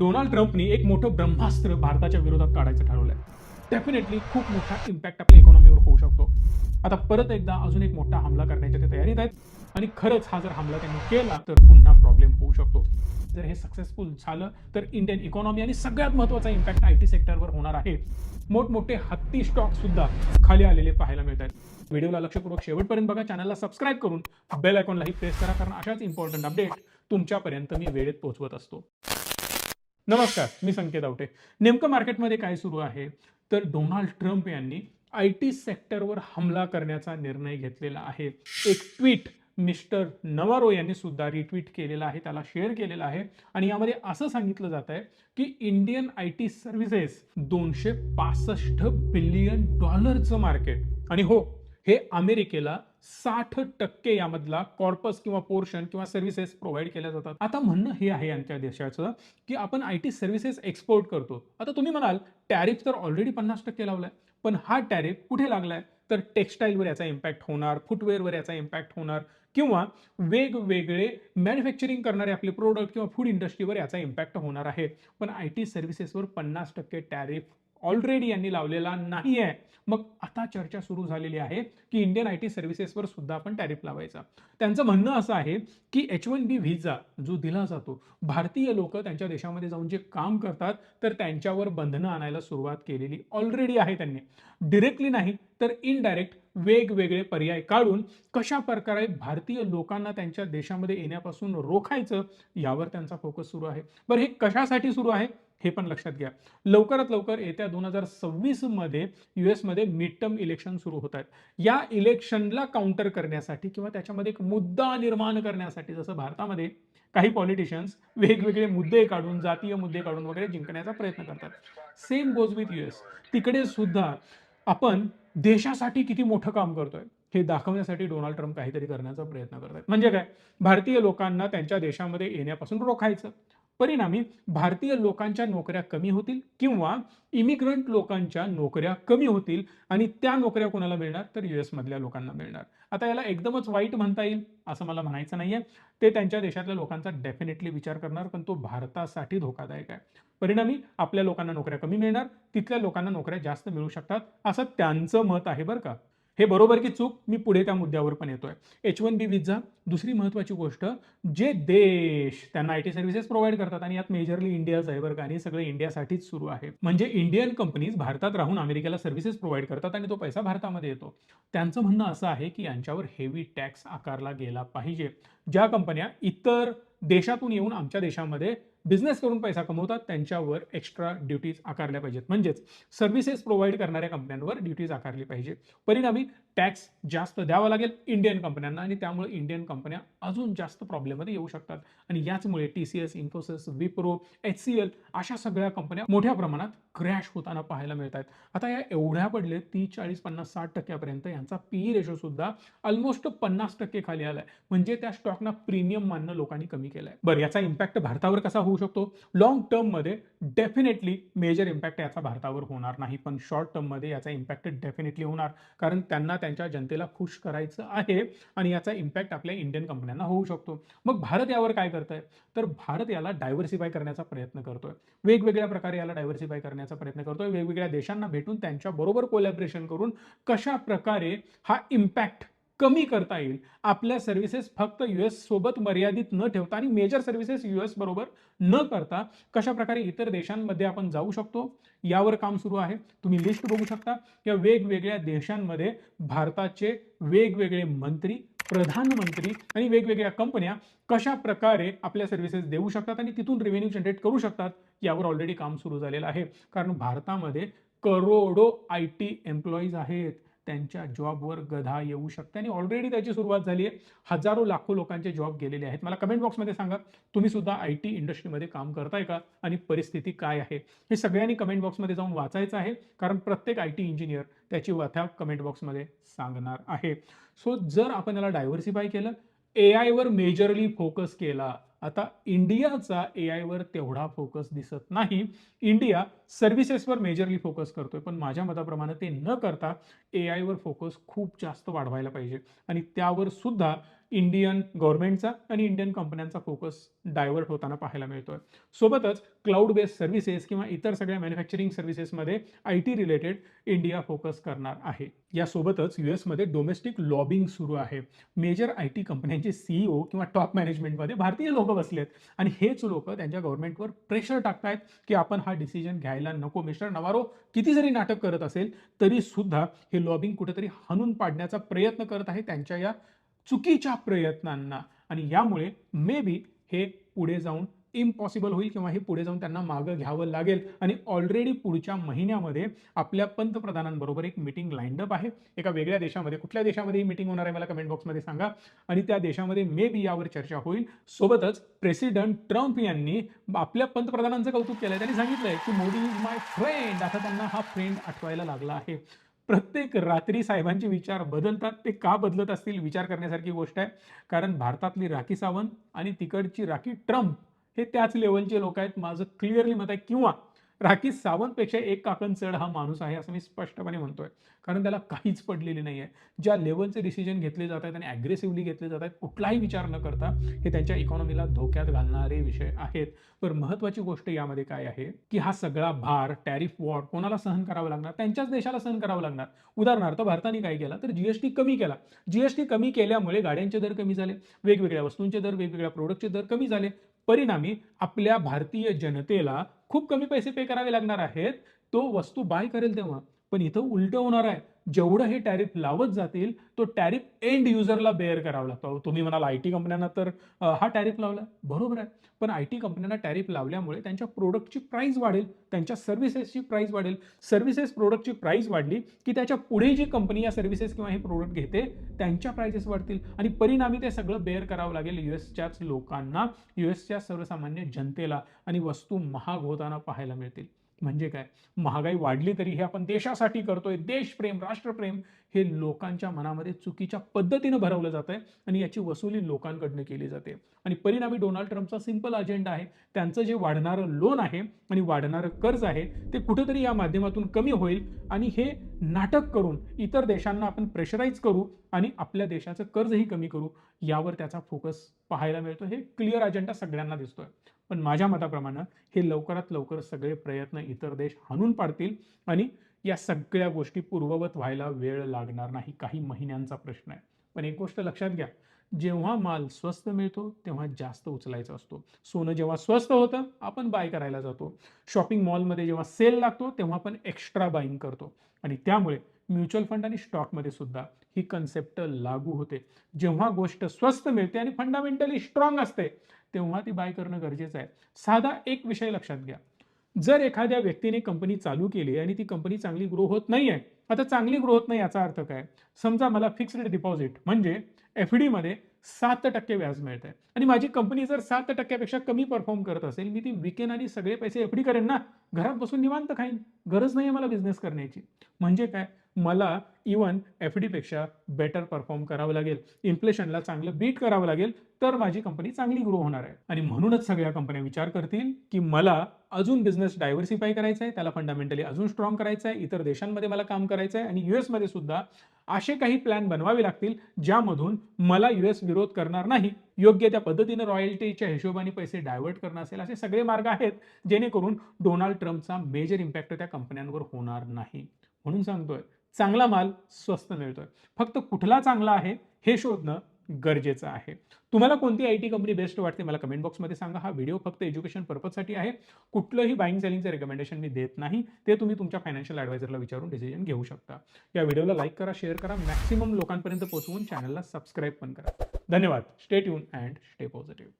Donald ट्रम्पनी एक मोठं ब्रह्मास्त्र भारताच्या विरोधात काढायचं ठरवलंय. डेफिनेटली खूप मोठा इम्पॅक्ट आपल्या इकॉनॉमीवर होऊ शकतो. आता परत एकदा अजून एक मोठा हमला करण्याच्या ते तयारीत आहेत. आणि खरंच हा जर हमला त्यांनी केला तर पुन्हा प्रॉब्लेम होऊ शकतो. जर हे सक्सेसफुल झालं तर इंडियन इकॉनॉमी आणि सगळ्यात महत्त्वाचा इम्पॅक्ट आय टी सेक्टरवर होणार आहे. मोठमोठे हत्ती स्टॉकसुद्धा खाली आलेले पाहायला मिळत आहेत व्हिडिओला लक्षपूर्वक शेवटपर्यंत बघा. चॅनलला सबस्क्राईब करून बेल आयकॉनलाही प्रेस करा. कारण अशाच इम्पॉर्टंट अपडेट तुमच्यापर्यंत मी वेळेत पोहोचवत असतो. नमस्कार मी संकेत आवटे. नेमकं मार्केटमध्ये काय सुरू आहे? तर डोनाल्ड ट्रम्प यांनी आय टी सेक्टरवर हमला करण्याचा निर्णय घेतलेला आहे. एक ट्विट मिस्टर नवारो यांनी सुद्धा रिट्विट केलेला आहे त्याला शेअर केलेला आहे. आणि यामध्ये असं सांगितलं जात आहे की इंडियन आय टी सर्व्हिसेस दोनशे पासष्ट बिलियन डॉलरचं मार्केट. आणि हो हे अमेरिकेला साठ टक्के यामधला कॉर्पस किंवा पोर्शन किंवा सर्व्हिसेस प्रोव्हाइड केल्या जातात. आता म्हणणं हे आहे आमच्या देशाचं की आपण आय टी सर्व्हिसेस एक्सपोर्ट करतो. आता तुम्ही म्हणाल टॅरिफ तर ऑलरेडी पन्नास टक्के लावलाय. पण हा टॅरिफ कुठे लागलाय? तर टेक्स्टाईलवर याचा इम्पॅक्ट होणार फुटवेअरवर याचा इम्पॅक्ट होणार किंवा वेगवेगळे मॅन्युफॅक्चरिंग करणारे आपले प्रोडक्ट किंवा फूड इंडस्ट्रीवर याचा इम्पॅक्ट होणार आहे. पण आय टी सर्व्हिसेसवर पन्नास टक्के टॅरिफ ऑलरेडी यांनी लावलेला नाही आहे मग आता चर्चा सुरू झालेली आहे की इंडियन आय टी सर्व्हिसेसवर सुद्धा आपण टॅरिफ लावायचा. त्यांचं म्हणणं असं आहे की एच वन बी व्हिजा जो दिला जातो भारतीय लोक त्यांच्या देशामध्ये जाऊन जे काम करतात तर त्यांच्यावर बंधनं आणायला सुरुवात केलेली ऑलरेडी आहे त्यांनी. डिरेक्टली नाही तर इनडायरेक्ट वेगवेगळे पर्याय काढून कशा प्रकारे भारतीय लोकांना त्यांच्या देशामध्ये येण्यापासून रोखायचं यावर त्यांचा फोकस सुरू आहे. बरं हे कशासाठी सुरू आहे? हे पण लक्षात घ्या. लवकरात लवकर येत्या दोन हजार सव्वीसमध्ये यू एसमध्ये मिड टर्म इलेक्शन सुरू होत आहेत. या इलेक्शनला काउंटर करण्यासाठी किंवा त्याच्यामध्ये एक मुद्दा निर्माण करण्यासाठी जसं भारतामध्ये काही पॉलिटिशियन्स वेगवेगळे मुद्दे काढून जातीय मुद्दे काढून वगैरे जिंकण्याचा प्रयत्न करतात. Same goes with U S तिकडे सुद्धा आपण देशासाठी किती मोठं काम करतोय हे दाखवण्यासाठी डोनाल्ड ट्रम्प काहीतरी करण्याचा प्रयत्न करत आहेत म्हणजे काय? भारतीय लोकांना त्यांच्या देशामध्ये येण्यापासून रोखायचं. परिणामी भारतीय लोकांच्या नोकऱ्या कमी होतील किंवा इमिग्रंट लोकांच्या नोकऱ्या कमी होतील आणि त्या नोकऱ्या कोणाला मिळणार? तर यू मधल्या लोकांना मिळणार. आता याला एकदमच वाईट म्हणता येईल असं मला म्हणायचं नाहीये. ते त्यांच्या देशातल्या लोकांचा डेफिनेटली विचार करणार पण तो भारतासाठी धोकादायक आहे. परिणामी आपल्या लोकांना नोकऱ्या कमी मिळणार तिथल्या लोकांना नोकऱ्या जास्त मिळू शकतात असं त्यांचं मत आहे बरं का? हे बरोबर की चूक? मी पुढे त्या मुद्द्यावर पण येतोय. एच वन बी विजा दुसरी महत्वाची गोष्ट जे देश त्यांना आय टी सर्व्हिसेस प्रोव्हाइड करतात आणि यात मेजरली इंडियाच आहे बरं का आणि सगळं इंडियासाठीच सुरू आहे. म्हणजे इंडियन कंपनीज भारतात राहून अमेरिकेला सर्व्हिसेस प्रोव्हाइड करतात आणि तो पैसा भारतामध्ये येतो. त्यांचं म्हणणं असं आहे की यांच्यावर हेवी टॅक्स आकारला गेला पाहिजे. ज्या कंपन्या इतर देशातून येऊन आमच्या देशामध्ये बिझनेस करून पैसा कमवतात त्यांच्यावर एक्स्ट्रा ड्युटीज आकारल्या पाहिजेत. म्हणजेच सर्व्हिसेस प्रोव्हाइड करणाऱ्या कंपन्यांवर ड्युटीज आकारली पाहिजे परिणामी टॅक्स जास्त द्यावा लागेल इंडियन कंपन्यांना आणि त्यामुळे इंडियन कंपन्या अजून जास्त प्रॉब्लेममध्ये येऊ शकतात. आणि याचमुळे T C S Infosys Wipro H C L अशा सगळ्या कंपन्या मोठ्या प्रमाणात क्रॅश होताना पाहायला मिळत आहेत आता या एवढ्या पडले तीस चाळीस पन्नास साठ टक्क्यापर्यंत यांचा पीई रेशो सुद्धा ऑलमोस्ट पन्नास टक्के खाली आलाय. म्हणजे त्या स्टॉकना प्रीमियम मानणं लोकांनी कमी केलंय. बरं याचा इम्पॅक्ट भारतावर कसा होऊ शकतो. लॉंग टर्ममध्ये डेफिनेटली मेजर इम्पॅक्ट याचा भारतावर होणार नाही. पण शॉर्ट टर्ममध्ये याचा इम्पॅक्ट डेफिनेटली होणार. कारण त्यांना त्यांच्या जनतेला खुश करायचं आहे आणि याचा इम्पॅक्ट आपल्या इंडियन कंपन्यांना होऊ शकतो. मग भारत यावर काय करत आहे तर भारत याला डायव्हर्सिफाय करण्याचा प्रयत्न करतोय. वेगवेगळ्या प्रकारे याला डायव्हर्सिफाय करण्याचा प्रयत्न करतोय. वेगवेगळ्या देशांना भेटून त्यांच्याबरोबर कोलॅबरेशन करून कशा प्रकारे हा इम्पॅक्ट कमी करता येईल. आपल्या सर्व्हिसेस फक्त यू एस सोबत मर्यादित न ठेवता आणि मेजर सर्व्हिसेस यू एस बरोबर न करता कशा प्रकारे इतर देशांमध्ये आपण जाऊ शकतो? यावर काम सुरू आहे. तुम्ही लिस्ट बघू शकता. या वेगवेगळ्या देशांमध्ये भारताचे वेगवेगळे मंत्री प्रधानमंत्री आणि वेगवेगळ्या कंपन्या कशा प्रकारे आपल्या सर्व्हिसेस देऊ शकतात आणि तिथून रेव्हेन्यू जनरेट करू शकतात यावर ऑलरेडी काम सुरू झालेलं आहे. कारण भारतामध्ये करोडो आय टी एम्प्लॉईज आहेत. त्यांच्या जॉबवर गधा येऊ शकते. आणि ऑलरेडी त्याची सुरुवात झाली आहे. हजारो लाखो लोकांचे जॉब गेलेले आहेत. मला कमेंट बॉक्समध्ये सांगा तुम्ही सुद्धा आय टी इंडस्ट्रीमध्ये काम करताय का? आणि परिस्थिती काय आहे? हे सगळ्यांनी कमेंट बॉक्समध्ये जाऊन वाचायचं आहे. कारण प्रत्येक आय टी इंजिनियर त्याची व्यथा कमेंट बॉक्समध्ये सांगणार आहे. सो जर आपण याला डायव्हर्सिफाय केलं ए आयवर मेजरली फोकस केला आता इंडियाचा ए आयवर तेवढा फोकस दिसत नाही. इंडिया सर्व्हिसेसवर मेजरली फोकस करतोय पण माझ्या मताप्रमाणे ते न करता ए आयवर फोकस खूप जास्त वाढवायला पाहिजे. आणि त्यावर सुद्धा इंडियन गव्हर्नमेंटचा आणि इंडियन कंपन्यांचा फोकस डायव्हर्ट होताना पाहायला मिळतोय. सोबतच क्लाउड बेस्ड सर्व्हिसेस किंवा इतर सगळ्या manufacturing सर्व्हिसेसमध्ये I T related India focus करणार आहे. यासोबतच यू एसमध्ये डोमेस्टिक लॉबिंग सुरू आहे. मेजर आय टी कंपन्यांचे सीईओ किंवा टॉप मॅनेजमेंटमध्ये भारतीय लोक बसलेत. आणि हेच लोक त्यांच्या गव्हर्नमेंटवर प्रेशर टाकतायत की आपण हा डिसिजन घ्यायला नको. मिस्टर नवारो किती जरी नाटक करत असेल तरी सुद्धा हे लॉबिंग कुठेतरी हाणून पाडण्याचा प्रयत्न करत आहे त्यांच्या या चुकीच्या प्रयत्नांना. आणि यामुळे मे बी हे पुढे जाऊन इम्पॉसिबल होईल किंवा हे पुढे जाऊन त्यांना मागं घ्यावं लागेल. आणि ऑलरेडी पुढच्या महिन्यामध्ये आपल्या पंतप्रधानांबरोबर एक मिटिंग लाईंडअप आहे. एका वेगळ्या देशामध्ये कुठल्या देशामध्ये ही मिटिंग होणार आहे मला कमेंट बॉक्समध्ये सांगा. आणि त्या देशामध्ये मे बी यावर चर्चा होईल. सोबतच प्रेसिडेंट ट्रम्प यांनी आपल्या पंतप्रधानांचं कौतुक केलंय. त्यांनी सांगितलंय की मोदी इज माय फ्रेंड आता त्यांना हा फ्रेंड आठवायला लागला आहे. प्रत्येक रात्री साहेबांचे विचार बदलतात. ते का बदलत असतील? विचार करण्यासारखी गोष्ट आहे. कारण भारतातली राखी सावंत आणि तिकडची राखी ट्रम्प हे त्याच लेवलचे लोक आहेत. माझं क्लिअरली मत आहे. किंवा राखी सावंतपेक्षा एक काकण चढ हा माणूस आहे असं मी स्पष्टपणे म्हणतोय. कारण त्याला काहीच पडलेली नाही आहे ज्या लेवलचे डिसिजन घेतले जात आहेत आणि ॲग्रेसिव्हली घेतले जात आहेत कुठलाही विचार न करता हे त्यांच्या इकॉनॉमीला धोक्यात घालणारे विषय आहेत. पण महत्वाची गोष्ट यामध्ये काय आहे? की हा सगळा भार टॅरिफ वॉर कोणाला सहन करावा लागणार? त्यांच्याच देशाला सहन करावं लागणार. उदाहरणार्थ भारताने काय केला? तर जीएसटी कमी केला. जीएसटी कमी केल्यामुळे गाड्यांचे दर कमी झाले. वेगवेगळ्या वस्तूंचे दर वेगवेगळ्या प्रोडक्टचे दर कमी झाले. परिणामी आपल्या भारतीय जनतेला खूप कमी पैसे पे करावे लागणार आहेत. तो वस्तू बाय करेल तेव्हा. पण इथं उलट होणार आहे. जेवढं हे टॅरिफ लावत जातील तो टॅरिफ एंड युजरला बेअर करावा लागतो. तुम्ही म्हणाल आय टी कंपन्यांना तर हा टॅरिफ लावला. बरोबर आहे. पण आय टी कंपन्यांना टॅरिफ लावल्यामुळे त्यांच्या प्रोडक्टची प्राईस वाढेल. त्यांच्या सर्व्हिसेसची प्राईस वाढेल. सर्व्हिसेस प्रोडक्टची प्राईस वाढली की त्याच्या पुढे जी कंपनी या सर्व्हिसेस किंवा हे प्रोडक्ट घेते त्यांच्या प्राइसेस वाढतील. आणि परिणामी ते सगळं बेअर करावं लागेल यू एसच्याच लोकांना यू एसच्या सर्वसामान्य जनतेला. आणि वस्तू महाग होताना पाहायला मिळतील. म्हणजे काय? महागाई वाढली तरी हे आपण देशासाठी करतोय. देशप्रेम राष्ट्रप्रेम हे लोकांच्या मनामध्ये चुकीच्या पद्धतीनं भरवलं जात आहे आणि याची वसुली लोकांकडनं केली जाते. आणि परिणामी डोनाल्ड ट्रम्पचा सिंपल अजेंडा आहे त्यांचं जे वाढणारं लोन आहे आणि वाढणारं कर्ज आहे ते कुठेतरी या माध्यमातून कमी होईल आणि हे नाटक करून इतर देशांना आपण प्रेशराईज करू आणि आपल्या देशाचं कर्जही कमी करू यावर त्याचा फोकस पाहायला मिळतो हे क्लिअर अजेंडा सगळ्यांना दिसतोय. पण माझ्या मताप्रमाणे हे लवकरात लवकर सगळे प्रयत्न इतर देश हाणून पाडतील आणि या सगळ्या गोष्टी पूर्ववत व्हायला वेळ लागणार नाही काही महिन्यांचा प्रश्न आहे. पण एक गोष्ट लक्षात घ्या जेव्हा माल स्वस्त मिळतो तेव्हा जास्त उचलायचा असतो. सोनं जेव्हा स्वस्त होतं आपण बाय करायला जातो. शॉपिंग मॉलमध्ये जेव्हा सेल लागतो तेव्हा आपण एक्स्ट्रा बाईंग करतो. आणि त्यामुळे म्युच्युअल फंड आणि स्टॉकमध्ये सुद्धा ही कन्सेप्ट लागू होते. जेव्हा गोष्ट स्वस्त मिळते आणि फंडामेंटली स्ट्रॉंग असते तेव्हा ती बाय करणं गरजेचं आहे. साधा एक विषय लक्षात घ्या. जर एखाद्या व्यक्तीने कंपनी चालू केली आणि ती कंपनी चांगली ग्रो होत नाही आहे आता चांगली ग्रो होत नाही याचा अर्थ काय? समजा मला फिक्स्ड डिपॉझिट म्हणजे एफमध्ये सात टक्के व्याज मिळत आहे आणि माझी कंपनी जर सात टक्क्यापेक्षा कमी परफॉर्म करत असेल मी ती विकेन आणि सगळे पैसे एफ डी करेन ना? घरात बसून निवांत खाईन. गरज नाही आहे मला बिझनेस करण्याची. म्हणजे काय? मला इवन एफ डीपेक्षा बेटर परफॉर्म करावं लागेल. इन्फ्लेशनला चांगलं बीट करावं लागेल तर माझी कंपनी चांगली ग्रो होणार आहे. आणि म्हणूनच सगळ्या कंपन्या विचार करतील की मला अजून बिझनेस डायव्हर्सिफाय करायचा आहे त्याला फंडामेंटली अजून स्ट्रॉंग करायचं आहे इतर देशांमध्ये मला काम करायचं आहे आणि US सुद्धा असे काही प्लॅन बनवावे लागतील ज्यामधून मला युएस विरोध करणार नाही. योग्य त्या पद्धतीनं रॉयल्टीच्या हिशोबाने पैसे डायव्हर्ट करणं असेल असे सगळे मार्ग आहेत जेणेकरून डोनाल्ड ट्रम्पचा मेजर इम्पॅक्ट त्या कंपन्यांवर होणार नाही. म्हणून सांगतोय चांगला माल स्वस्त मिळतोय. फक्त कुठला चांगला आहे हे शोधणं गरजेचं आहे. तुम्हाला कोणती आय टी कंपनी बेस्ट वाटते मला कमेंट बॉक्समध्ये सांगा. हा व्हिडिओ फक्त एज्युकेशन पर्पजसाठी आहे. कुठलंही बाईंग सेलिंगचं रेकमेंडेशन मी देत नाही. ते तुम्ही तुमच्या फायनान्शियल ॲडवायझरला विचारून डिसिजन घेऊ शकता. या व्हिडिओला लाईक करा शेअर करा. मॅक्सिमम लोकांपर्यंत पोहोचवून चॅनलला सबस्क्राईब पण करा. धन्यवाद. Stay tune and stay positive